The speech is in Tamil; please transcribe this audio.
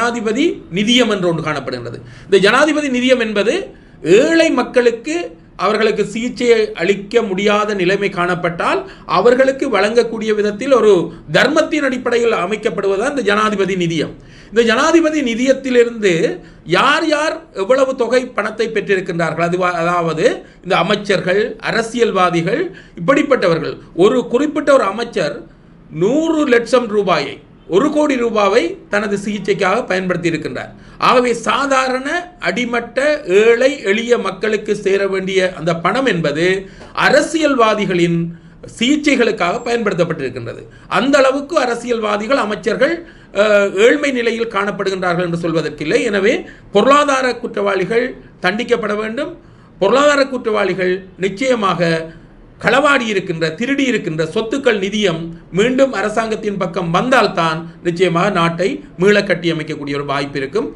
ஜனாதிபதி நிதியம் என்று ஒன்று காணப்படுகின்றது. இந்த ஜனாதிபதி நிதியம் என்பது ஏழை மக்களுக்கு அவர்களுக்கு சிகிச்சையை அளிக்க முடியாத நிலைமை காணப்பட்டால் அவர்களுக்கு வழங்கக்கூடிய விதத்தில் ஒரு தர்மத்தின் அடிப்படையில் அமைக்கப்படுவதுதான் இந்த ஜனாதிபதி நிதியம். இந்த ஜனாதிபதி நிதியத்திலிருந்து யார் யார் எவ்வளவு தொகை பணத்தை பெற்றிருக்கின்றார்கள்? அது அதாவது இந்த அமைச்சர்கள் அரசியல்வாதிகள் இப்படிப்பட்டவர்கள். ஒரு குறிப்பிட்ட ஒரு அமைச்சர் நூறு லட்சம் ரூபாயை ஒரு கோடி ரூபாவை தனது சிகிச்சைக்காக பயன்படுத்தி இருக்கின்றார் ஆகவே சாதாரண அடிமட்ட ஏழை எளிய மக்களுக்கு சேர வேண்டிய அந்த பணம் என்பது அரசியல்வாதிகளின் சிகிச்சைகளுக்காக பயன்படுத்தப்பட்டிருக்கின்றது. அந்த அளவுக்கு அரசியல்வாதிகள் அமைச்சர்கள் ஏழ்மை நிலையில் காணப்படுகின்றார்கள் என்று சொல்வதற்கில்லை. எனவே பொருளாதார குற்றவாளிகள் தண்டிக்கப்பட வேண்டும். பொருளாதார குற்றவாளிகள் நிச்சயமாக களவாடி இருக்கின்ற திருடி இருக்கின்ற சொத்துக்கள் நிதியம் மீண்டும் அரசாங்கத்தின் பக்கம் வந்தால்தான் நிச்சயமாக நாட்டை மீள கட்டியமைக்கக்கூடிய ஒரு வாய்ப்பு இருக்கும்.